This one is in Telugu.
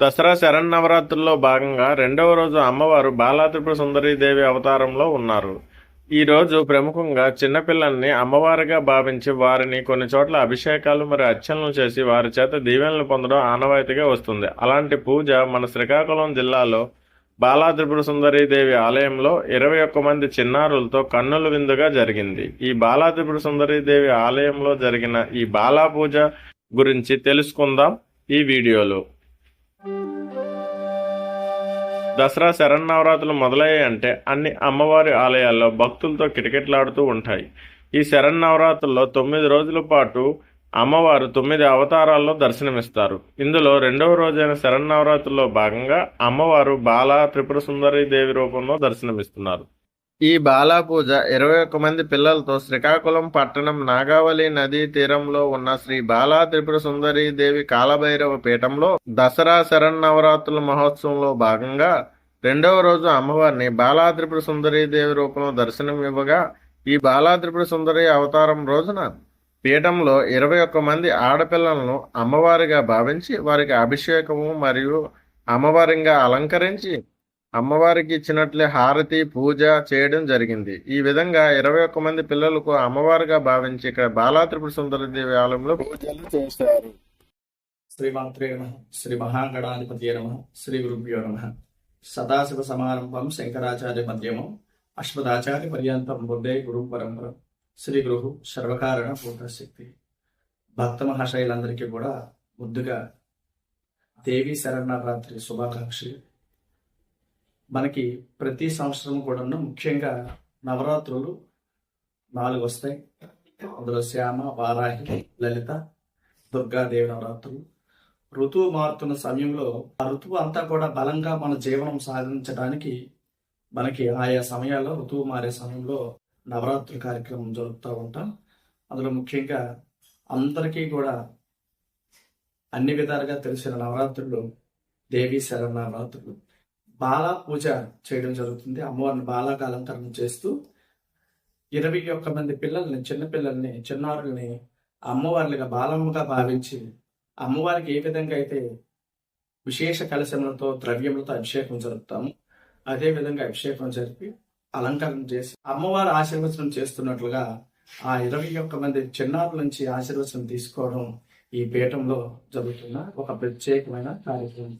దసరా శరన్నవరాత్రుల్లో భాగంగా రెండవ రోజు అమ్మవారు బాలాత్రిపుర సుందరీదేవి అవతారంలో ఉన్నారు. ఈ రోజు ప్రముఖంగా చిన్నపిల్లల్ని అమ్మవారిగా భావించి వారిని కొన్ని చోట్ల అభిషేకాలు మరియు అర్చనలు చేసి వారి చేత దీవెనలు పొందడం ఆనవాయితీగా వస్తుంది. అలాంటి పూజ మన శ్రీకాకుళం జిల్లాలో బాలాత్రిపుర సుందరీదేవి ఆలయంలో ఇరవై ఒక్క మంది చిన్నారులతో కన్నుల విందుగా జరిగింది. ఈ బాలాత్రిపుర సుందరీదేవి ఆలయంలో జరిగిన ఈ బాలా పూజ గురించి తెలుసుకుందాం ఈ వీడియోలో. దసరా శరన్నవరాత్రులు మొదలయ్యాయంటే అన్ని అమ్మవారి ఆలయాల్లో భక్తులతో కిటకిటలాడుతూ ఉంటాయి. ఈ శరన్నవరాత్రుల్లో తొమ్మిది రోజుల పాటు అమ్మవారు తొమ్మిది అవతారాల్లో దర్శనమిస్తారు. ఇందులో రెండవ రోజైన శరన్నవరాత్రుల్లో భాగంగా అమ్మవారు బాలా త్రిపుర సుందరి దేవి రూపంలో దర్శనమిస్తున్నారు. ఈ బాలా పూజ ఇరవై ఒక్క మంది పిల్లలతో శ్రీకాకుళం పట్టణం నాగావళి నదీ తీరంలో ఉన్న శ్రీ బాలా త్రిపుర సుందరి దేవి కాలభైరవ పీఠంలో దసరా శరన్నవరాత్రుల మహోత్సవంలో భాగంగా రెండవ రోజు అమ్మవారిని బాలా త్రిపుర సుందరి దేవి రూపంలో దర్శనం ఇవ్వగా ఈ బాలా త్రిపుర సుందరి అవతారం రోజున పీఠంలో ఇరవై ఒక్క మంది ఆడపిల్లలను అమ్మవారిగా భావించి వారికి అభిషేకము మరియు అమ్మవారిగా అలంకరించి అమ్మవారికి ఇచ్చినట్లే హారతి పూజ చేయడం జరిగింది. ఈ విధంగా ఇరవై ఒక్క మంది పిల్లలకు అమ్మవారిగా భావించి ఇక్కడ బాలా త్రిపుర సుందర దేవి ఆలయంలో పూజలు చేశారు శ్రీమాత్రే నమ. శ్రీ మహాగణాధిపతి నమ. శ్రీ గురుభ్యో నమ. సదాశివ సమారంభం శంకరాచార్య మధ్యమం. అశ్వదాచార్య పర్యంతం బుద్ధే గురు పరంపర. శ్రీ గురు సర్వకారణ పూర్ణశక్తి భక్త మహాశైలందరికీ కూడా ముద్దుగా దేవి శరణరాత్రి శుభాకాంక్షలు. మనకి ప్రతి సంవత్సరం కూడా ముఖ్యంగా నవరాత్రులు నాలుగు వస్తాయి. అందులో శ్యామ వారాహి లలిత దుర్గాదేవి నవరాత్రులు. ఋతువు మారుతున్న సమయంలో ఆ ఋతువు అంతా కూడా బలంగా మన జీవనం సాధించడానికి మనకి ఆయా సమయాల్లో ఋతువు మారే సమయంలో నవరాత్రి కార్యక్రమం జరుపుతూ ఉంటాం. అందులో ముఖ్యంగా అందరికీ కూడా అన్ని విధాలుగా తెలిసిన నవరాత్రులు దేవి శరణ నవరాత్రులు. బాలా పూజ చేయడం జరుగుతుంది. అమ్మవారిని బాలాగా అలంకరణ చేస్తూ ఇరవై ఒక్క మంది పిల్లల్ని చిన్నపిల్లల్ని చిన్నారుల్ని అమ్మవార్లుగా బాలమ్మగా భావించి అమ్మవారికి ఏ విధంగా అయితే విశేష కలశములతో ద్రవ్యములతో అభిషేకం జరుపుతాము అదే విధంగా అభిషేకం జరిపి అలంకరణ చేసి అమ్మవారు ఆశీర్వచనం చేస్తున్నట్లుగా ఆ ఇరవై ఒక్క మంది చిన్నారుల నుంచి ఆశీర్వచనం తీసుకోవడం ఈ పీఠంలో జరుగుతున్న ఒక ప్రత్యేకమైన కార్యక్రమం.